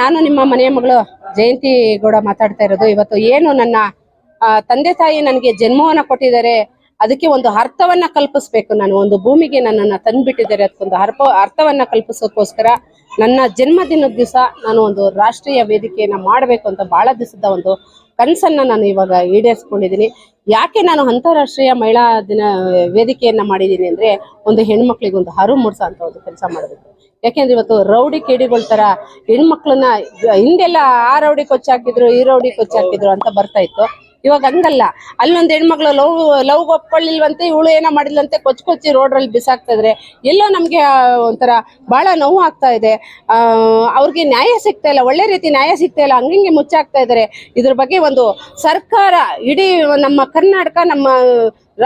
ನಾನು ನಿಮ್ಮ ಮನೆಯ ಮಗಳು ಜಯಂತಿ ಗೌಡ ಮಾತಾಡ್ತಾ ಇರೋದು. ಇವತ್ತು ಏನು ನನ್ನ ತಂದೆ ತಾಯಿ ನನಗೆ ಜನ್ಮವನ್ನ ಕೊಟ್ಟಿದ್ದಾರೆ, ಅದಕ್ಕೆ ಒಂದು ಅರ್ಥವನ್ನ ಕಲ್ಪಿಸ್ಬೇಕು. ನಾನು ಒಂದು ಭೂಮಿಗೆ ನನ್ನನ್ನ ತಂದ್ಬಿಟ್ಟಿದ್ದಾರೆ. ಅದಕ್ಕೊಂದು ಅರ್ಪ, ಅರ್ಥವನ್ನ ಕಲ್ಪಿಸೋಕ್ಕೋಸ್ಕರ ನನ್ನ ಜನ್ಮದಿನದ ದಿವಸ ನಾನು ಒಂದು ರಾಷ್ಟ್ರೀಯ ವೇದಿಕೆಯನ್ನ ಮಾಡಬೇಕು ಅಂತ ಬಹಳ ದಿವಸದ ಒಂದು ಕನಸನ್ನ ನಾನು ಇವಾಗ ಈಡೇರಿಸ್ಕೊಂಡಿದ್ದೀನಿ. ಯಾಕೆ ನಾನು ಅಂತಾರಾಷ್ಟ್ರೀಯ ಮಹಿಳಾ ದಿನ ವೇದಿಕೆಯನ್ನ ಮಾಡಿದ್ದೀನಿ ಅಂದ್ರೆ ಒಂದು ಹೆಣ್ಮಕ್ಳಿಗೆ ಒಂದು ಹರು ಮೂಡಿಸೋ ಅಂತ ಒಂದು ಕೆಲಸ ಮಾಡಬೇಕು. ಯಾಕೆಂದ್ರೆ ಇವತ್ತು ರೌಡಿ ಕೇಡಿಗಳ ತರ ಹೆಣ್ಮಕ್ಳನ್ನ ಹಿಂದೆಲ್ಲ ಆ ರೌಡಿ ಕೊಚ್ಚಾಕಿದ್ರು, ಈ ರೌಡಿ ಕೊಚ್ಚಾಕಿದ್ರು ಅಂತ ಬರ್ತಾ ಇತ್ತು. ಇವಾಗ ಹಂಗಲ್ಲ. ಅಲ್ಲೊಂದ್ ಹೆಣ್ಮಕ್ಳು ಲವ್ ಲವ್ ಒಪ್ಕೊಳ್ಳಿಲ್ವಂತೆ ಇವಳು ಏನೋ ಮಾಡಿಲ್ಲಂತೆ ಕೊಚ್ಚಿ ಕೊಚ್ಚಿ ರೋಡ್ರಲ್ಲಿ ಬಿಸಾಕ್ತಾ ಇದ್ರೆ ಎಲ್ಲೋ ನಮಗೆ ಒಂಥರ ಬಹಳ ನೋವು ಆಗ್ತಾ ಇದೆ. ಅವ್ರಿಗೆ ನ್ಯಾಯ ಸಿಗ್ತಾ ಇಲ್ಲ, ಒಳ್ಳೆ ರೀತಿ ನ್ಯಾಯ ಸಿಗ್ತಾ ಇಲ್ಲ, ಹಂಗಿಂಗೆ ಮುಚ್ಚಾಕ್ತಾ ಇದ್ದಾರೆ ಇದ್ರ ಬಗ್ಗೆ ಒಂದು ಸರ್ಕಾರ, ಇಡೀ ನಮ್ಮ ಕರ್ನಾಟಕ, ನಮ್ಮ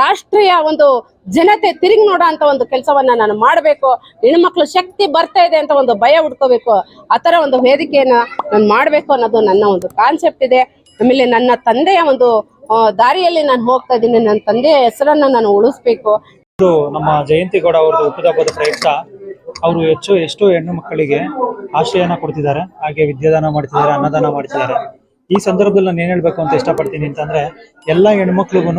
ರಾಷ್ಟ್ರೀಯ ಒಂದು ಜನತೆ ತಿರುಗಿ ನೋಡೋ ಅಂತ ಒಂದು ಕೆಲಸವನ್ನ ನಾನು ಮಾಡಬೇಕು. ಹೆಣ್ಮಕ್ಳು ಶಕ್ತಿ ಬರ್ತಾ ಇದೆ ಅಂತ ಒಂದು ಭಯ ಹುಡ್ಕೋಬೇಕು. ಆ ಥರ ಒಂದು ವೇದಿಕೆಯನ್ನ ನಾನು ಮಾಡಬೇಕು ಅನ್ನೋದು ನನ್ನ ಒಂದು ಕಾನ್ಸೆಪ್ಟ್ ಇದೆ. ಆಮೇಲೆ ನನ್ನ ತಂದೆಯ ಒಂದು ದಾರಿಯಲ್ಲಿ ನಾನು ಹೋಗ್ತಾ ಇದ್ದೀನಿ. ನನ್ನ ತಂದೆಯ ಹೆಸರನ್ನ ನಾನು ಉಳಿಸ್ಬೇಕು. ನಮ್ಮ ಜಯಂತಿ ಗೌಡ ಅವ್ರದ್ದು ಹುಟ್ಟುಹಬ್ಬದ ಪ್ರಯುಕ್ತ. ಅವರು ಹೆಚ್ಚು ಎಷ್ಟು ಹೆಣ್ಣು ಮಕ್ಕಳಿಗೆ ಆಶ್ರಯನ ಕೊಡ್ತಿದ್ದಾರೆ. ಹಾಗೆ ವಿದ್ಯಾದಾನ ಮಾಡ್ತಿದ್ದಾರೆ, ಅನ್ನದಾನ ಮಾಡ್ತಿದ್ದಾರೆ. ಈ ಸಂದರ್ಭದಲ್ಲಿ ನಾನು ಏನ್ ಹೇಳ್ಬೇಕು ಅಂತ ಇಷ್ಟಪಡ್ತೀನಿ ಅಂತಂದ್ರೆ, ಎಲ್ಲ ಹೆಣ್ಮಕ್ಳಿಗೂ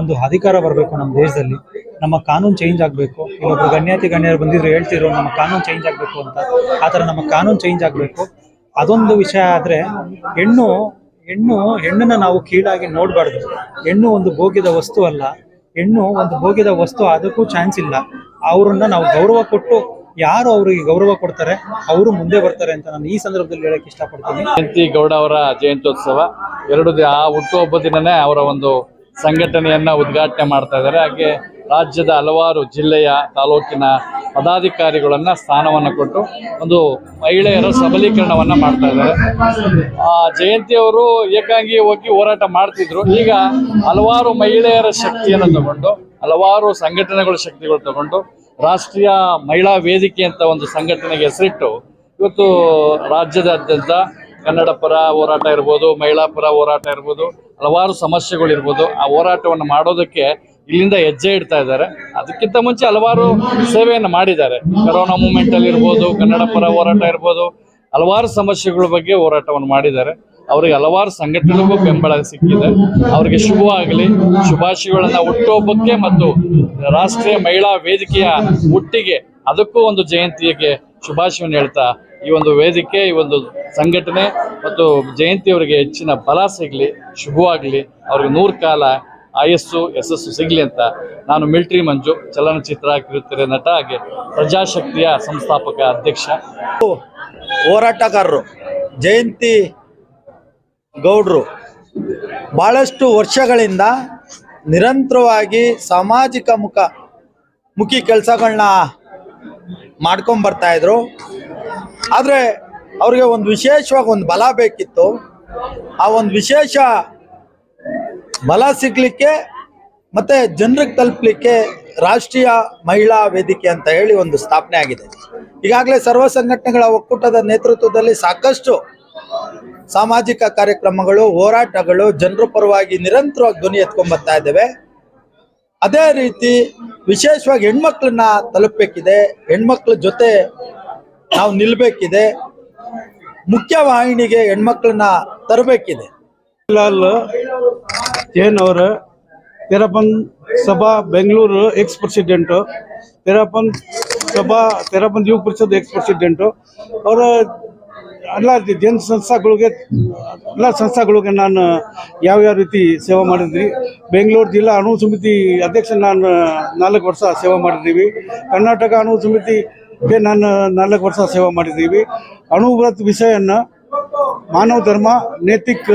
ಒಂದು ಅಧಿಕಾರ ಬರಬೇಕು ನಮ್ಮ ದೇಶದಲ್ಲಿ. ನಮ್ಮ ಕಾನೂನು ಚೇಂಜ್ ಆಗಬೇಕು. ಇಲ್ಲೊಬ್ರು ಗಣ್ಯಾತಿ ಗಣ್ಯರು ಬಂದಿದ್ರು ಹೇಳ್ತಿದ್ರು, ನಮ್ಮ ಕಾನೂನು ಚೇಂಜ್ ಆಗಬೇಕು ಅಂತ. ಆ ಥರ ನಮ್ಮ ಕಾನೂನು ಚೇಂಜ್ ಆಗಬೇಕು. ಅದೊಂದು ವಿಷಯ ಆದ್ರೆ, ಹೆಣ್ಣು ಹೆಣ್ಣು, ಹೆಣ್ಣನ್ನ ನಾವು ಕೀಳಾಗಿ ನೋಡಬಾರ್ದು. ಹೆಣ್ಣು ಒಂದು ಭೋಗ್ಯದ ವಸ್ತು ಅಲ್ಲ. ಹೆಣ್ಣು ಒಂದು ಭೋಗ್ಯದ ವಸ್ತು ಅದಕ್ಕೂ ಚಾನ್ಸ್ ಇಲ್ಲ. ಅವ್ರನ್ನ ನಾವು ಗೌರವ ಕೊಟ್ಟು ಯಾರು ಅವರಿಗೆ ಗೌರವ ಕೊಡ್ತಾರೆ, ಅವರು ಮುಂದೆ ಬರ್ತಾರೆ ಅಂತ ನಾನು ಈ ಸಂದರ್ಭದಲ್ಲಿ ಹೇಳಕ್ಕೆ ಇಷ್ಟಪಡ್ತೀನಿ. ಜಯಂತಿ ಗೌಡ ಅವರ ಜಯಂತ್ಯೋತ್ಸವ. ಎರಡು ದಿನ ಆ ಹುಟ್ಟುಹಬ್ಬ ದಿನನೇ ಅವರ ಒಂದು ಸಂಘಟನೆಯನ್ನ ಉದ್ಘಾಟನೆ ಮಾಡ್ತಾ ಇದ್ದಾರೆ. ಹಾಗೆ ರಾಜ್ಯದ ಹಲವಾರು ಜಿಲ್ಲೆಯ ತಾಲೂಕಿನ ಪದಾಧಿಕಾರಿಗಳನ್ನ ಸ್ಥಾನವನ್ನ ಕೊಟ್ಟು ಒಂದು ಮಹಿಳೆಯರ ಸಬಲೀಕರಣವನ್ನ ಮಾಡ್ತಾ ಇದ್ದಾರೆ. ಆ, ಜಯಂತಿ ಅವರು ಏಕಾಂಗಿ ಹೋಗಿ ಹೋರಾಟ ಮಾಡ್ತಿದ್ರು. ಈಗ ಹಲವಾರು ಮಹಿಳೆಯರ ಶಕ್ತಿಯನ್ನು ತಗೊಂಡು, ಹಲವಾರು ಸಂಘಟನೆಗಳ ಶಕ್ತಿಗಳು ತಗೊಂಡು, ರಾಷ್ಟ್ರೀಯ ಮಹಿಳಾ ವೇದಿಕೆ ಅಂತ ಒಂದು ಸಂಘಟನೆಗೆ ಹೆಸರಿಟ್ಟು, ಇವತ್ತು ರಾಜ್ಯದಾದ್ಯಂತ ಕನ್ನಡ ಪರ ಹೋರಾಟ ಇರ್ಬೋದು, ಮಹಿಳಾ ಪರ ಹೋರಾಟ ಇರ್ಬೋದು, ಹಲವಾರು ಸಮಸ್ಯೆಗಳಿರ್ಬೋದು, ಆ ಹೋರಾಟವನ್ನು ಮಾಡೋದಕ್ಕೆ ಇಲ್ಲಿಂದ ಹೆಜ್ಜೆ ಇಡ್ತಾ ಇದ್ದಾರೆ. ಅದಕ್ಕಿಂತ ಮುಂಚೆ ಹಲವಾರು ಸೇವೆಯನ್ನು ಮಾಡಿದ್ದಾರೆ. ಕರೋನಾ ಮೂಮೆಂಟ್ ಅಲ್ಲಿ ಇರ್ಬೋದು, ಕನ್ನಡ ಪರ ಹೋರಾಟ ಇರ್ಬೋದು, ಹಲವಾರು ಸಮಸ್ಯೆಗಳ ಬಗ್ಗೆ ಹೋರಾಟವನ್ನು ಮಾಡಿದ್ದಾರೆ. ಅವರಿಗೆ ಹಲವಾರು ಸಂಘಟನೆಗೂ ಬೆಂಬಲ ಸಿಕ್ಕಿದೆ. ಅವರಿಗೆ ಶುಭವಾಗಲಿ. ಶುಭಾಶಯಗಳನ್ನ ಹುಟ್ಟುಹಬ್ಬಕ್ಕೆ ಮತ್ತು ರಾಷ್ಟ್ರೀಯ ಮಹಿಳಾ ವೇದಿಕೆಯ ಹುಟ್ಟಿಗೆ ಅದಕ್ಕೂ ಒಂದು ಜಯಂತಿಗೆ ಶುಭಾಶಯವನ್ನು ಹೇಳ್ತಾ ಈ ಒಂದು ವೇದಿಕೆ, ಈ ಒಂದು ಸಂಘಟನೆ ಮತ್ತು ಜಯಂತಿ ಅವರಿಗೆ ಹೆಚ್ಚಿನ ಬಲ ಸಿಗಲಿ, ಶುಭವಾಗಲಿ. ಅವ್ರಿಗೆ ನೂರು ಕಾಲ ಆಯಸ್ಸು, ಯಶಸ್ಸು ಸಿಗಲಿ ಅಂತ ನಾನು ಮಿಲ್ಟ್ರಿ ಮಂಜು ಚಲನಚಿತ್ರ ಕಿರುತೆರೆ ನಟ ಹಾಗೆ ಪ್ರಜಾಶಕ್ತಿಯ ಸಂಸ್ಥಾಪಕ ಅಧ್ಯಕ್ಷ. ಹೋರಾಟಗಾರರು, ಜಯಂತಿ ಗೌಡ್ರು, ಬಹಳಷ್ಟು ವರ್ಷಗಳಿಂದ ನಿರಂತರವಾಗಿ ಸಾಮಾಜಿಕ ಮುಖ, ಮುಖಿ ಕೆಲಸಗಳನ್ನ ಮಾಡ್ಕೊಂಡ್ ಬರ್ತಾ ಇದ್ರು. ಆದರೆ ಅವ್ರಿಗೆ ಒಂದು ವಿಶೇಷವಾಗಿ ಒಂದು ಬಲ ಬೇಕಿತ್ತು. ಆ ಒಂದು ವಿಶೇಷ ಬಲ ಸಿಗ್ಲಿಕ್ಕೆ ಮತ್ತೆ ಜನರಿಗೆ ತಲುಪಲಿಕ್ಕೆ ರಾಷ್ಟ್ರೀಯ ಮಹಿಳಾ ವೇದಿಕೆ ಅಂತ ಹೇಳಿ ಒಂದು ಸ್ಥಾಪನೆ ಆಗಿದೆ. ಈಗಾಗಲೇ ಸರ್ವ ಸಂಘಟನೆಗಳ ಒಕ್ಕೂಟದ ನೇತೃತ್ವದಲ್ಲಿ ಸಾಕಷ್ಟು ಸಾಮಾಜಿಕ ಕಾರ್ಯಕ್ರಮಗಳು, ಹೋರಾಟಗಳು ಜನರ ಪರವಾಗಿ ನಿರಂತರವಾಗಿ ಧ್ವನಿ ಎತ್ಕೊಂಡ್ ಬರ್ತಾ ಇದ್ದೇವೆ. ಅದೇ ರೀತಿ ವಿಶೇಷವಾಗಿ ಹೆಣ್ಮಕ್ಳನ್ನ ತಲುಪಬೇಕಿದೆ. ಹೆಣ್ಮಕ್ಳ ಜೊತೆ ನಾವು ನಿಲ್ಬೇಕಿದೆ. ಮುಖ್ಯವಾಹಿನಿಗೆ ಹೆಣ್ಮಕ್ಳನ್ನ ತರಬೇಕಿದೆ. ಜೈನವರು Terapanth Sabha Bengaluru ex president Terapanth Sabha, Terapanth Yuva Parishad ex president ಅವರ ಎಲ್ಲ ಜೈನ್ ಸಂಸ್ಥೆಗಳಿಗೆ, ಎಲ್ಲ ಸಂಸ್ಥೆಗಳಿಗೆ ನಾನು ಯಾವ್ಯಾವ ರೀತಿ ಸೇವೆ ಮಾಡಿದ್ವಿ ಬೆಂಗಳೂರು ಜಿಲ್ಲಾ ಅಣು ಸಮಿತಿ ಅಧ್ಯಕ್ಷ ನಾನು ನಾಲ್ಕು ವರ್ಷ ಸೇವೆ ಮಾಡಿದ್ದೀವಿ. ಕರ್ನಾಟಕ ಅಣು ಸಮಿತಿಗೆ ನಾನು ನಾಲ್ಕು ವರ್ಷ ಸೇವೆ ಮಾಡಿದ್ದೀವಿ. ಅಣುವ್ರತ್ ವಿಷಯನ್ನ ಮಾನವ ಧರ್ಮ, ನೈತಿಕ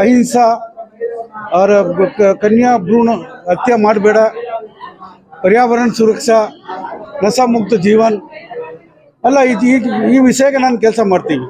ಅಹಿಂಸಾ ಕ- ಕನ್ಯಾ ಭ್ರೂಣ ಹತ್ಯೆ ಮಾಡಬೇಡ ಪರ್ಯಾವರಣ ಸುರಕ್ಷಾ ನಶಾ ಮುಕ್ತ ಜೀವನ್ ಅಲ್ಲ ಇದು ಈ ಈ ವಿಷಯಕ್ಕೆ ನಾನು ಕೆಲಸ ಮಾಡ್ತೀವಿ